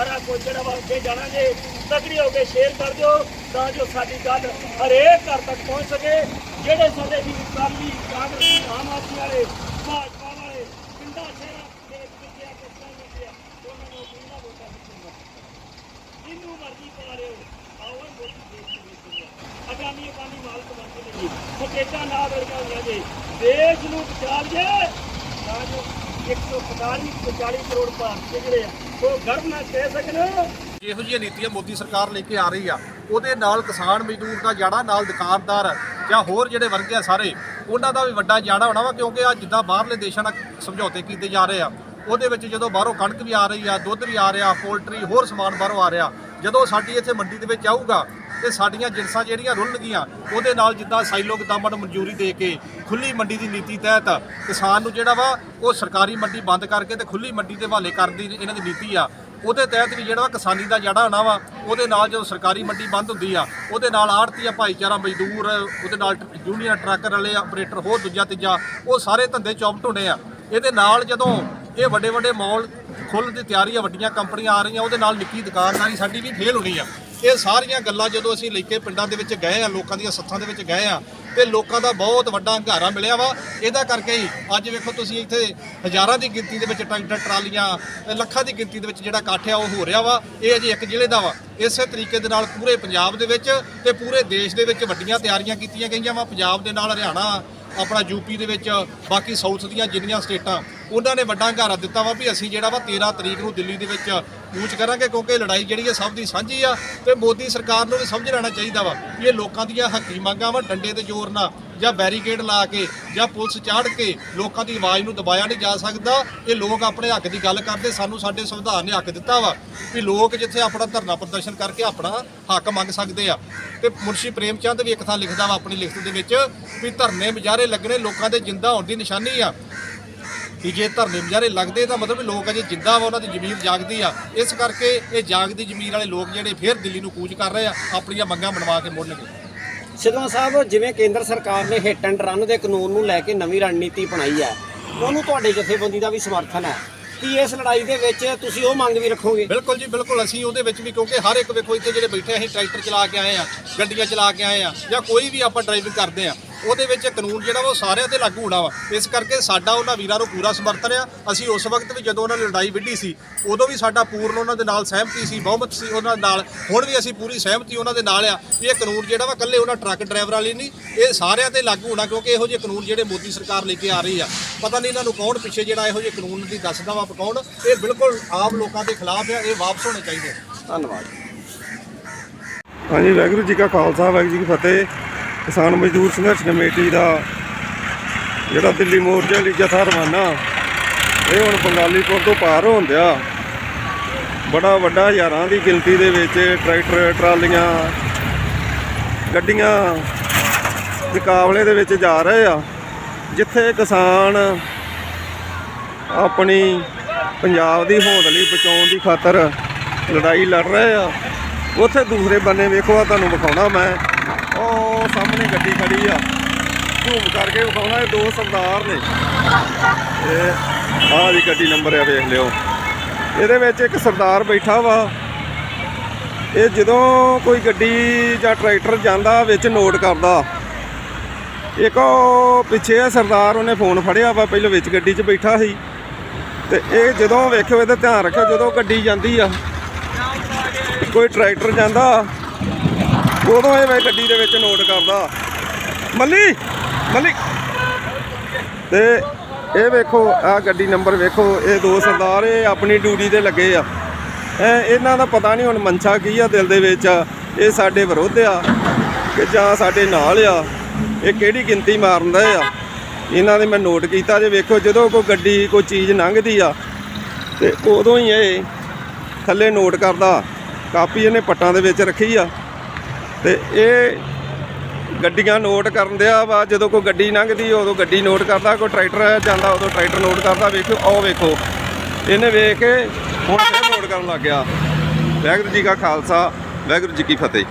ਸਾਰਾ ਕੁਝ ਜਿਹੜਾ ਵਾ ਅੱਗੇ ਜਾਣਾ ਜੇ ਤਕੜੀ ਹੋ ਕੇ ਸ਼ੇਅਰ ਕਰ ਦਿਓ, ਤਾਂ ਜੋ ਸਾਡੀ ਗੱਲ ਹਰੇਕ ਘਰ ਤੱਕ ਪਹੁੰਚ ਸਕੇ। ਜਿਹੜੇ ਸਾਡੇ ਵੀ ਕਾਲੀ ਕਾਂਗਰਸੀ, ਆਮ ਆਦਮੀ ਵਾਲੇ, ਭਾਜਪਾ ਵਾਲੇ, ਪਿੰਡਾਂ, ਸ਼ਹਿਰਾਂ ਦੇ ਵਿੱਚ ਆ ਕੇ ਚਾਹੁੰਦੇ ਆ, ਉਹਨਾਂ ਨੂੰ ਕਿੰਨਾ ਵੋਟਾਂ ਦਿੱਤੀਆਂ ਜਿੰਨੂੰ ਮਰਜ਼ੀ ਪਾ ਲਿਓ ਆਓ ਇਹ ਦੇ ਵਿੱਚ ਆ। ਅਗਾਮੀ ਅਕਾਲੀ ਮਾਲਕ ਬਣ ਕੇ ਨਹੀਂ ਸਟੇਟਾਂ ਨਾ ਵਰਗਾ ਹੋਈਆਂ ਜੇ। ਦੇਸ਼ ਨੂੰ ਬਚਾ ਲਈਏ, ਤਾਂ ਜੋ 145 ਤੋਂ 40 ਕਰੋੜ ਭਾਰਤੀ ਜਿਹੜੇ ਆ ਉਹ ਗਰਭ ਨਾਲ ਕਹਿ ਸਕਣ ਜਿਹੋ ਜਿਹੀਆਂ ਨੀਤੀਆਂ ਮੋਦੀ ਸਰਕਾਰ ਲੈ ਕੇ ਆ ਰਹੀ ਆ, ਉਹਦੇ ਨਾਲ ਕਿਸਾਨ ਮਜ਼ਦੂਰ ਦਾ ਜਾੜਾ ਨਾਲ ਦੁਕਾਨਦਾਰ ਜਾਂ ਹੋਰ ਜਿਹੜੇ ਵਰਗ ਆ ਸਾਰੇ, ਉਹਨਾਂ ਦਾ ਵੀ ਵੱਡਾ ਜਾੜਾ ਹੋਣਾ ਵਾ, ਕਿਉਂਕਿ ਆ ਜਿੱਦਾਂ ਬਾਹਰਲੇ ਦੇਸ਼ਾਂ ਨਾਲ ਸਮਝੌਤੇ ਕੀਤੇ ਜਾ ਰਹੇ ਆ, ਉਹਦੇ ਵਿੱਚ ਜਦੋਂ ਬਾਹਰੋਂ ਕਣਕ ਵੀ ਆ ਰਹੀ ਆ, ਦੁੱਧ ਵੀ ਆ ਰਿਹਾ, ਪੋਲਟਰੀ, ਹੋਰ ਸਮਾਨ ਬਾਹਰੋਂ ਆ ਰਿਹਾ, ਜਦੋਂ ਸਾਡੀ ਇੱਥੇ ਮੰਡੀ ਦੇ ਵਿੱਚ ਆਊਗਾ ਤੇ ਸਾਡੀਆਂ ਜਿੰਸਾਂ ਜਿਹੜੀਆਂ ਰੁਲਣਗੀਆਂ ਉਹਦੇ ਨਾਲ ਜਿੱਦਾਂ ਸਾਈਲੋ ਗਦਾਮਾਂ ਨੂੰ ਮਨਜ਼ੂਰੀ ਦੇ ਕੇ ਖੁੱਲੀ ਮੰਡੀ ਦੀ ਨੀਤੀ ਤਹਿਤ ਕਿਸਾਨ ਨੂੰ ਜਿਹੜਾ ਵਾ, ਉਹ ਸਰਕਾਰੀ ਮੰਡੀ ਬੰਦ ਕਰਕੇ ਤੇ ਖੁੱਲੀ ਮੰਡੀ ਦੇ ਹਵਾਲੇ ਕਰਨ ਦੀ ਇਹਨਾਂ ਦੀ ਨੀਤੀ ਆ। ਉਹਦੇ ਤਹਿਤ ਵੀ ਜਿਹੜਾ ਵਾ ਕਿਸਾਨੀ ਦਾ ਜੜਾ ਹੋਣਾ ਵਾ, ਉਹਦੇ ਨਾਲ ਜਦੋਂ ਸਰਕਾਰੀ ਮੰਡੀ ਬੰਦ ਹੁੰਦੀ ਆ, ਉਹਦੇ ਨਾਲ ਆੜਤੀਆ, ਭਾਈਚਾਰਾ ਮਜ਼ਦੂਰ, ਉਹਦੇ ਨਾਲ ਯੂਨੀਅਨ ਟਰੱਕਰ ਵਾਲੇ ਆਪਰੇਟਰ ਹੋਰ ਦੂਜਾ ਤੀਜਾ, ਉਹ ਸਾਰੇ ਧੰਦੇ ਚੌਪਟ ਹੋਣੇ ਆ। ਇਹਦੇ ਨਾਲ ਜਦੋਂ ਇਹ ਵੱਡੇ ਵੱਡੇ ਮਾਲ ਖੁੱਲ੍ਹਣ ਦੀ ਤਿਆਰੀ ਆ ਵੱਡੀਆਂ ਕੰਪਨੀਆਂ ਆ ਰਹੀਆਂ, ਉਹਦੇ ਨਾਲ ਨਿੱਕੀ ਦੁਕਾਨਦਾਰੀ ਸਾਡੀ ਵੀ ਫੇਲ ਹੋਣੀ ਆ। ਇਹ ਸਾਰੀਆਂ ਗੱਲਾਂ ਜਦੋਂ ਅਸੀਂ ਲੈ ਕੇ ਪਿੰਡਾਂ ਦੇ ਵਿੱਚ ਗਏ ਆ, ਲੋਕਾਂ ਦੀਆਂ ਸੱਥਾਂ ਦੇ ਵਿੱਚ ਗਏ ਆ, ਤੇ ਲੋਕਾਂ ਦਾ ਬਹੁਤ ਵੱਡਾ ਹੰਗਾਰਾ ਮਿਲਿਆ ਵਾ। ਇਹਦਾ ਕਰਕੇ ਹੀ ਅੱਜ ਵੇਖੋ ਤੁਸੀਂ ਇੱਥੇ ਹਜ਼ਾਰਾਂ ਦੀ ਗਿਣਤੀ ਦੇ ਵਿੱਚ ਟਰੈਕਟਰ, ਟਰਾਲੀਆਂ ਲੱਖਾਂ ਦੀ ਗਿਣਤੀ ਦੇ ਵਿੱਚ ਜਿਹੜਾ ਇਕੱਠ ਆ, ਉਹ ਹੋ ਰਿਹਾ ਵਾ। ਇਹ ਅਜੇ ਇੱਕ ਜ਼ਿਲ੍ਹੇ ਦਾ ਵਾ। ਇਸੇ ਤਰੀਕੇ ਦੇ ਨਾਲ ਪੂਰੇ ਪੰਜਾਬ ਦੇ ਵਿੱਚ ਤੇ ਪੂਰੇ ਦੇਸ਼ ਦੇ ਵਿੱਚ ਵੱਡੀਆਂ ਤਿਆਰੀਆਂ ਕੀਤੀਆਂ ਗਈਆਂ ਵਾ। ਪੰਜਾਬ ਦੇ ਨਾਲ ਹਰਿਆਣਾ, ਆਪਣਾ ਯੂਪੀ ਦੇ ਵਿੱਚ, ਬਾਕੀ ਸਾਊਥ ਦੀਆਂ ਜਿੰਨੀਆਂ ਸਟੇਟਾਂ। ਉਹਨਾਂ ਨੇ ਵੱਡਾ ਹੰਗਾਰਾ ਦਿੱਤਾ ਵਾ ਵੀ ਅਸੀਂ ਜਿਹੜਾ ਵਾ 13 ਤਰੀਕ ਨੂੰ ਦਿੱਲੀ ਦੇ ਵਿੱਚ ਕੂਚ ਕਰਾਂਗੇ ਕਿਉਂਕਿ ਲੜਾਈ ਜਿਹੜੀ ਹੈ ਸਭ ਦੀ ਸਾਂਝੀ ਆ ਤੇ ਮੋਦੀ ਸਰਕਾਰ ਨੂੰ ਵੀ ਸਮਝ ਲੈਣਾ ਚਾਹੀਦਾ ਵਾ ਵੀ ਇਹ ਲੋਕਾਂ ਦੀਆਂ ਹੱਕੀ ਮੰਗਾਂ ਵਾ, ਡੰਡੇ ਤੇ ਜ਼ੋਰ ਨਾਲ ਜਾਂ ਬੈਰੀਕੇਡ ਲਾ ਕੇ ਜਾਂ ਪੁਲਿਸ ਚਾੜ ਕੇ ਲੋਕਾਂ ਦੀ ਆਵਾਜ਼ ਨੂੰ ਦਬਾਇਆ ਨਹੀਂ ਜਾ ਸਕਦਾ। ਇਹ ਲੋਕ ਆਪਣੇ ਹੱਕ ਦੀ ਗੱਲ ਕਰਦੇ, ਸਾਨੂੰ ਸਾਡੇ ਸੰਵਿਧਾਨ ਨੇ ਹੱਕ ਦਿੱਤਾ ਵਾ ਵੀ ਲੋਕ ਜਿੱਥੇ ਆਪਣਾ ਧਰਨਾ ਪ੍ਰਦਰਸ਼ਨ ਕਰਕੇ ਆਪਣਾ ਹੱਕ ਮੰਗ ਸਕਦੇ ਆ। ਤੇ ਮੁਨਸ਼ੀ ਪ੍ਰੇਮ ਚੰਦ ਵੀ ਇੱਕ ਥਾਂ ਲਿਖਦਾ ਵਾ ਆਪਣੀ ਲਿਖਤ ਦੇ ਵਿੱਚ ਵੀ ਧਰਨੇ ਮੁਜ਼ਾਹਰੇ ਲੱਗਣੇ, ਲੋਕਾਂ ਦੇ ਜਿੰਦਾ ਹੋਣ ਦੀ ਨਿਸ਼ਾਨੀ ਆ। ਕਿ ਜੇ ਧਰਨੇ ਮੁਜ਼ਾਹਰੇ ਲੱਗਦੇ ਤਾਂ ਮਤਲਬ ਵੀ ਲੋਕ ਅਜੇ ਜਿੰਦਾ ਵਾ ਉਹਨਾਂ ਦੀ ਜ਼ਮੀਰ ਜਾਗਦੀ ਆ। ਇਸ ਕਰਕੇ ਇਹ ਜਾਗਦੀ ਜ਼ਮੀਰ ਵਾਲੇ ਲੋਕ ਜਿਹੜੇ ਫਿਰ ਦਿੱਲੀ ਨੂੰ ਕੂਚ ਕਰ ਰਹੇ ਆ ਆਪਣੀਆਂ ਮੰਗਾਂ ਮਨਵਾ ਕੇ ਮੁੜਨਗੇ ਸਿੱਧਵਾਂ ਸਾਹਿਬ ਜਿਵੇਂ ਕੇਂਦਰ ਸਰਕਾਰ ਨੇ ਹਿੱਟ ਐਂਡ ਰਨ ਦੇ ਕਾਨੂੰਨ ਨੂੰ ਲੈ ਕੇ ਨਵੀਂ ਰਣਨੀਤੀ ਬਣਾਈ ਹੈ ਉਹਨੂੰ ਤੁਹਾਡੇ ਜਥੇਬੰਦੀ ਦਾ ਵੀ ਸਮਰਥਨ ਹੈ ਕੀ ਇਸ ਲੜਾਈ ਦੇ ਵਿੱਚ ਤੁਸੀਂ ਉਹ ਮੰਗ ਵੀ ਰੱਖੋਗੇ? ਬਿਲਕੁਲ ਜੀ ਬਿਲਕੁਲ। ਅਸੀਂ ਉਹਦੇ ਵਿੱਚ ਵੀ ਕਿਉਂਕਿ ਹਰ ਇੱਕ ਵੇਖੋ ਇੱਥੇ ਜਿਹੜੇ ਬੈਠੇ ਅਸੀਂ ਟਰੈਕਟਰ ਚਲਾ ਕੇ ਆਏ ਆ ਗੱਡੀਆਂ ਚਲਾ ਕੇ ਆਏ ਆ ਜਾਂ ਕੋਈ ਵੀ ਆਪਾਂ ਡਰਾਈਵਿੰਗ ਕਰਦੇ ਆ ਉਹਦੇ ਵਿੱਚ ਕਾਨੂੰਨ ਜਿਹੜਾ ਵਾ ਉਹ ਸਾਰਿਆਂ ਤੇ ਲਾਗੂ ਹੋਣਾ ਵਾ। ਇਸ ਕਰਕੇ ਸਾਡਾ ਉਹਨਾਂ ਵੀਰਾਂ ਨੂੰ ਪੂਰਾ ਸਮਰਥਨ ਆ। ਅਸੀਂ ਉਸ ਵਕਤ ਵੀ ਜਦੋਂ ਉਹਨਾਂ ਨੇ ਲੜਾਈ ਵਿੱਢੀ ਸੀ, ਉਦੋਂ ਵੀ ਸਾਡਾ ਪੂਰਨ ਉਹਨਾਂ ਦੇ ਨਾਲ ਸਹਿਮਤੀ ਸੀ, ਬਹੁਮਤ ਸੀ ਉਹਨਾਂ ਨਾਲ। ਹੁਣ ਵੀ ਅਸੀਂ ਪੂਰੀ ਸਹਿਮਤੀ ਉਹਨਾਂ ਦੇ ਨਾਲ ਆ ਵੀ ਇਹ ਕਾਨੂੰਨ ਜਿਹੜਾ ਵਾ ਇਕੱਲੇ ਉਹਨਾਂ ਟਰੱਕ ਡਰਾਈਵਰਾਂ ਲਈ ਨਹੀਂ, ਇਹ ਸਾਰਿਆਂ ਤੇ ਲਾਗੂ ਹੋਣਾ ਕਿਉਂਕਿ ਇਹੋ ਜਿਹੇ ਕਾਨੂੰਨ ਜਿਹੜੇ ਮੋਦੀ ਸਰਕਾਰ ਲੈ ਕੇ ਆ ਰਹੀ ਆ। ਪਤਾ ਨਹੀਂ ਇਹਨਾਂ ਨੂੰ ਕੌਣ ਪਿੱਛੇ ਜਿਹੜਾ ਇਹੋ ਜਿਹੇ ਕਾਨੂੰਨ ਦੀ ਦੱਸਦਾ ਵਾ ਪਕਾਉਣ ਇਹ ਬਿਲਕੁਲ ਆਮ ਲੋਕਾਂ ਦੇ ਖਿਲਾਫ ਆ, ਇਹ ਵਾਪਸ ਹੋਣੇ ਚਾਹੀਦੇ ਧੰਨਵਾਦ। ਹਾਂਜੀ, ਵਾਹਿਗੁਰੂ ਜੀ ਕਾ ਖਾਲਸਾ, ਵਾਹਿਗੁਰੂ ਜੀ ਕੀ ਫਤਿਹ। ਕਿਸਾਨ ਮਜ਼ਦੂਰ ਸੰਘਰਸ਼ ਕਮੇਟੀ ਦਾ ਜਿਹੜਾ ਦਿੱਲੀ ਮੋਰਚੇ ਲਈ ਜਥਾ ਰਵਾਨਾ, ਇਹ ਹੁਣ ਬੰਗਾਲੀਪੁਰ ਤੋਂ ਪਾਰ ਹੋਣ ਦਿਆ। ਬੜਾ ਵੱਡਾ ਹਜ਼ਾਰਾਂ ਦੀ ਗਿਣਤੀ ਦੇ ਵਿੱਚ ਟਰੈਕਟਰ, ਟਰਾਲੀਆਂ, ਗੱਡੀਆਂ ਮੁਕਾਬਲੇ ਦੇ ਵਿੱਚ ਜਾ ਰਹੇ ਆ, ਜਿੱਥੇ ਕਿਸਾਨ ਆਪਣੀ ਪੰਜਾਬ ਦੀ ਹੋਂਦ ਲਈ ਬਚਾਉਣ ਦੀ ਖਾਤਰ ਲੜਾਈ ਲੜ ਰਹੇ ਆ। ਉੱਥੇ ਦੂਸਰੇ ਬੰਨੇ ਵੇਖੋ ਆ ਤੁਹਾਨੂੰ ਵਿਖਾਉਣਾ ਮੈਂ। ਉਹ ਸਾਹਮਣੇ ਗੱਡੀ ਖੜੀ ਆ। ਝੂਮ ਕਰਕੇ ਵਿਖਾਉਣਾ ਇਹ ਦੋ ਸਰਦਾਰ ਨੇ। ਇਹ ਆਹ ਦੀ ਗੱਡੀ ਨੰਬਰ ਆ, ਵੇਖ ਲਿਓ। ਇਹਦੇ ਵਿੱਚ ਇੱਕ ਸਰਦਾਰ ਬੈਠਾ ਵਾ। ਇਹ ਜਦੋਂ ਕੋਈ ਗੱਡੀ ਜਾਂ ਟਰੈਕਟਰ ਜਾਂਦਾ, ਵਿੱਚ ਨੋਟ ਕਰਦਾ। ਇੱਕ ਉਹ ਪਿੱਛੇ ਆ ਸਰਦਾਰ, ਉਹਨੇ ਫੋਨ ਫੜਿਆ ਵਾ, ਪਹਿਲਾਂ ਵਿੱਚ ਗੱਡੀ 'ਚ ਬੈਠਾ ਸੀ। ਤੇ ਇਹ ਜਦੋਂ ਵੇਖਿਓ, ਇਹਦਾ ਧਿਆਨ ਰੱਖਿਓ, ਜਦੋਂ ਗੱਡੀ ਜਾਂਦੀ ਆ, ਕੋਈ ਟਰੈਕਟਰ ਜਾਂਦਾ ਉਦੋਂ ਇਹ ਮੈਂ ਗੱਡੀ ਦੇ ਵਿੱਚ ਨੋਟ ਕਰਦਾ। ਮੱਲੀ ਮੱਲੀ। ਤੇ ਇਹ ਵੇਖੋ ਆ ਗੱਡੀ ਨੰਬਰ ਵੇਖੋ, ਇਹ ਦੋ ਸਰਦਾਰ, ਇਹ ਆਪਣੀ ਡਿਊਟੀ ਤੇ ਲੱਗੇ ਆ। ਇਹਨਾਂ ਦਾ ਪਤਾ ਨਹੀਂ ਹੁਣ ਮਨਸ਼ਾ ਕੀ ਆ ਦਿਲ ਦੇ ਵਿੱਚ। ਇਹ ਸਾਡੇ ਵਿਰੋਧ ਆ ਕਿ ਜਾਂ ਸਾਡੇ ਨਾਲ ਆ। ਇਹ ਕਿਹੜੀ ਗਿਣਤੀ ਮਾਰਦਾ ਆ? ਇਹਨਾਂ ਦੇ ਮੈਂ ਨੋਟ ਕੀਤਾ ਜੇ ਵੇਖੋ, ਜਦੋਂ ਕੋਈ ਗੱਡੀ, ਕੋਈ ਚੀਜ਼ ਲੰਘਦੀ ਆ, ਤੇ ਉਦੋਂ ਹੀ ਇਹ ਥੱਲੇ ਨੋਟ ਕਰਦਾ। ਕਾਪੀ ਇਹਨੇ ਪੱਟਾਂ ਦੇ ਵਿੱਚ ਰੱਖੀ ਆ। ਤੇ ਇਹ ਗੱਡੀਆਂ ਨੋਟ ਕਰਨ ਦਿਆ ਵਾ, ਜਦੋਂ ਕੋਈ ਗੱਡੀ ਲੰਘਦੀ, ਉਦੋਂ ਗੱਡੀ ਨੋਟ ਕਰਦਾ, ਕੋਈ ਟਰੈਕਟਰ ਜਾਂਦਾ, ਉਦੋਂ ਟਰੈਕਟਰ ਨੋਟ ਕਰਦਾ ਵੇਖੋ ਆਓ ਵੇਖੋ। ਇਹਨੇ ਵੇਖ ਕੇ ਹੁਣ ਫਿਰ ਨੋਟ ਕਰਨ ਲੱਗ ਗਿਆ। ਵਾਹਿਗੁਰੂ ਜੀ ਕਾ ਖਾਲਸਾ, ਵਾਹਿਗੁਰੂ ਜੀ ਕੀ ਫਤਿਹ।